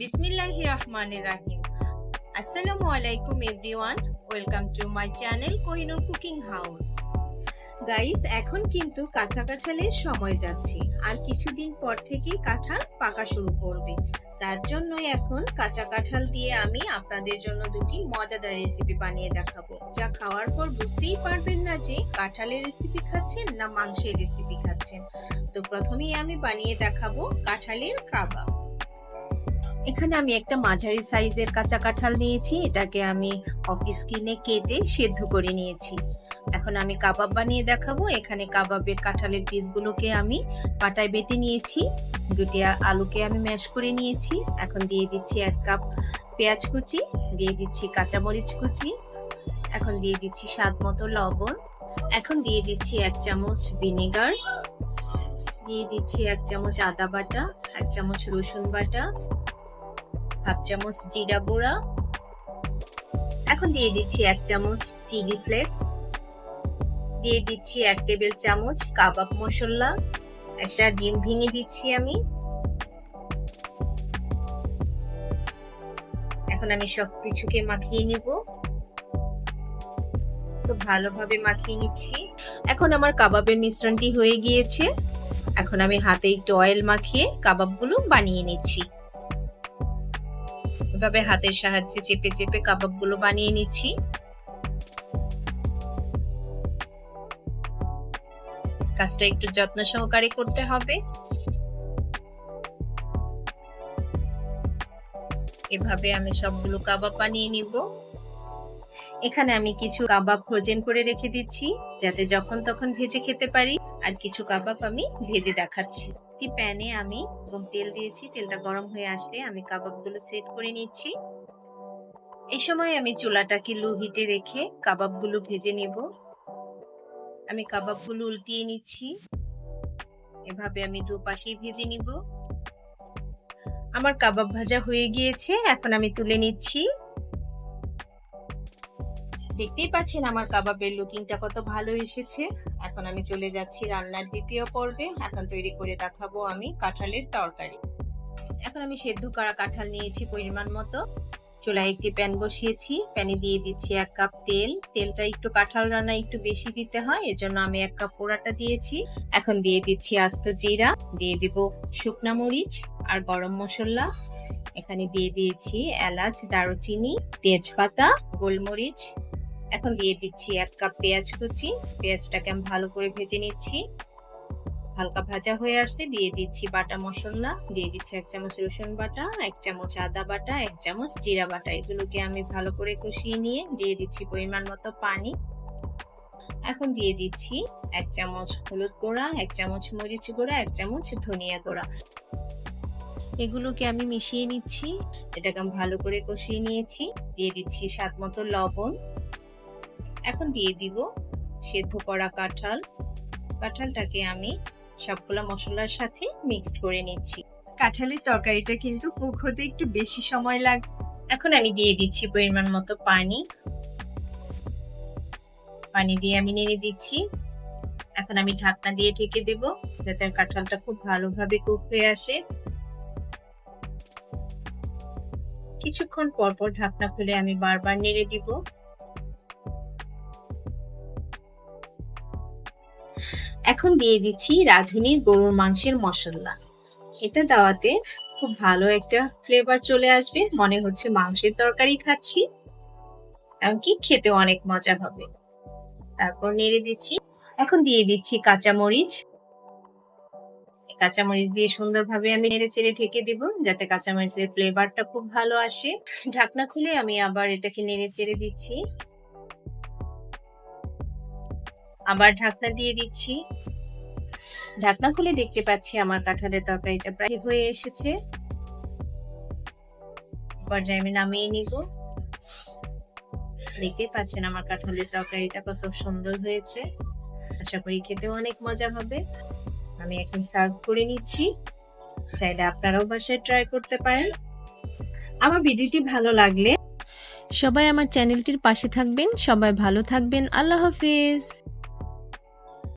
বিসমিল্লাহির রহমানির রাহিম। আসসালামু আলাইকুম everyone, welcome to my channel Kohinoor cooking house. Guys, এখন কিন্তু কাঁচা কাঁঠালের সময় যাচ্ছে। আর কিছুদিন পর থেকেই কাঁঠাল পাকা শুরু করবে। তার জন্যই এখন কাঁচা কাঁঠাল দিয়ে আমি আপনাদের জন্য দুটি মজাদার রেসিপি বানিয়ে দেখাবো। যা খাওয়ার পর বুঝতেই পারবেন না যে কাঁঠালের রেসিপি খাচ্ছেন না মাংসের রেসিপি খাচ্ছেন। তো প্রথমেই আমি বানিয়ে দেখাবো কাঁঠালের কাবাব। এখানে আমি একটা মাঝারি সাইজের কাঁচা কাঁঠাল নিয়েছি। এটাকে আমি অফিস কিনে কেটে সেদ্ধ করে নিয়েছি। এখন আমি কাবাব বানিয়ে দেখাবো। এখানে কাবাবের কাঁঠালের পিসগুলোকে আমি পাটায় বেটে নিয়েছি। দুটি আলুকে আমি ম্যাশ করে নিয়েছি। এখন দিয়ে দিচ্ছি এক কাপ পেঁয়াজ কুচি, দিয়ে দিচ্ছি কাঁচামরিচ কুচি, এখন দিয়ে দিচ্ছি স্বাদ মতো লবণ, এখন দিয়ে দিচ্ছি এক চামচ ভিনেগার, দিয়ে দিচ্ছি এক চামচ আদা বাটা, এক চামচ রসুন বাটা হাফ চামচ জিরা গুঁড়া। এখন দিয়ে দিচ্ছি এক চামচ চিলি ফ্লেক্স। দিয়ে দিচ্ছি এক টেবিল চামচ কাবাব মশলা। একটা ডিম ভেঙে দিচ্ছি আমি। এখন আমি সব কিছুকে মাখিয়ে নিব। খুব ভালোভাবে মাখিয়ে নিচ্ছি। এখন আমার কাবাবের মিশ্রণটি হয়ে গিয়েছে। এখন আমি হাতে একটু অয়েল মাখিয়ে কাবাবগুলো বানিয়ে নিচ্ছি। এভাবে হাতের সাহায্যে চেপে চেপে কাবাবগুলো বানিয়ে নিচ্ছি। কাজটা একটু যত্ন সহকারে করতে হবে। এভাবে আমি সবগুলো কাবাব বানিয়ে নিব। এখানে আমি কিছু কাবাব ফ্রোজেন করে রেখে দিচ্ছি, যাতে যখন তখন ভেজে খেতে পারি, আর কিছু কাবাব আমি ভেজে দেখাচ্ছি। একটি প্যানে আমি তেল দিয়েছি। তেলটা গরম হয়ে আসলে আমি কাবাবগুলো সেট করে নিচ্ছি। এই সময় আমি চুলাটাকে লো হিটে রেখে কাবাবগুলো ভেজে নেব। আমি কাবাবগুলো উল্টিয়ে নিচ্ছি। এভাবে আমি দু পাশেই ভেজে নিব। আমার কাবাব ভাজা হয়ে গিয়েছে। এখন আমি তুলে নিচ্ছি। দেখতেই পাচ্ছেন আমার কাবাবের লুকিংটা কত ভালো এসেছে। এখন আমি চলে যাচ্ছি রান্নার দ্বিতীয় পর্বে। এখন তৈরি করে দেখাবো আমি কাঁঠালের তরকারি। এখন আমি সেদ্ধ করা কাঁঠাল নিয়েছি পরিমাণ মতো। চুলায় একটি প্যান বসিয়েছি। প্যানে দিয়ে দিচ্ছি এক কাপ তেল। তেলটা একটু কাঁঠাল রান্না একটু বেশি দিতে হয়, এজন্য আমি এক কাপ পোড়াটা দিয়েছি। এখন দিয়ে দিচ্ছি আস্ত জিরা, দিয়ে দিব শুকনা মরিচ আর গরম মশলা। এখানে দিয়ে দিয়েছি এলাচ, দারুচিনি, তেজপাতা, গোলমরিচ এখন দিয়ে দিচ্ছি এক কাপ পেঁয়াজ কুচি। পেঁয়াজটাকে আমি ভালো করে ভেজে নিচ্ছি। হালকা ভাজা হয়ে আসলে দিয়ে দিচ্ছি বাটা মশলা। দিয়ে দিচ্ছি এক চামচ রসুন বাটা, এক চামচ আদা বাটা, এক চামচ জিরা বাটা। এগুলোকে আমি ভালো করে কষিয়ে নিয়ে দিয়ে দিচ্ছি পরিমাণ মতো পানি। এখন দিয়ে দিচ্ছি এক চামচ হলুদ গুঁড়া, এক চামচ মরিচ গুঁড়া, এক চামচ ধনিয়া গুঁড়া। এগুলোকে আমি মিশিয়ে নিচ্ছি। এটাকে আমি ভালো করে কষিয়ে নিয়েছি। দিয়ে দিচ্ছি স্বাদ মতো লবণ। এখন দিয়ে দিব সেদ্ধ করা কাঁঠাল। কাঁঠালটাকে আমি সবগুলো মশলার সাথে মিক্সড করে নিচ্ছি। কাঁঠালের তরকারিটা কিন্তু কুক হতে একটু বেশি সময় লাগে এখন আমি দিয়ে দিচ্ছি পরিমাণ মতো পানি। পানি দিয়ে আমি নেড়ে দিচ্ছি। এখন আমি ঢাকনা দিয়ে ঢেকে দেব যাতে কাঁঠালটা খুব ভালোভাবে কুক হয়ে আসে। কিছুক্ষণ পর পর ঢাকনা খুলে আমি বারবার নেড়ে দিব। এখন দিয়ে দিচ্ছি রাঁধুনির গরুর মাংসের মশলা। এটা দেওয়াতে খুব ভালো একটা ফ্লেভার চলে আসবে। মনে হচ্ছে মাংসের তরকারি খাচ্ছি। এমনকি খেতে অনেক মজা হবে। তারপর নেড়ে দিচ্ছি। এখন দিয়ে দিচ্ছি কাঁচামরিচ। কাঁচামরিচ দিয়ে সুন্দরভাবে আমি নেড়ে চেড়ে ঢেকে দিব, যাতে কাঁচামরিচের ফ্লেভারটা খুব ভালো আসে। ঢাকনা খুলে আমি আবার এটাকে নেড়ে চেড়ে দিচ্ছি। আবার ঢাকনা দিয়ে দিচ্ছি। ঢাকনা খুলে দেখতে পাচ্ছি আমার কাঁঠালের তরকারিটা প্রায় হয়ে এসেছে। পর্যায়ে আমি নামিয়ে নিব। দেখতে পাচ্ছেন আমার কাঁঠালের তরকারিটা কত সুন্দর হয়েছে। আশা করি খেতেও অনেক মজা হবে। আমি এখন সার্ভ করে নিচ্ছি। চাইলে আপনারাও বাসায় ট্রাই করতে পারেন। আমার ভিডিওটি ভালো লাগলে সবাই আমার চ্যানেলটির পাশে থাকবেন। সবাই ভালো থাকবেন। আল্লাহ হাফিজ।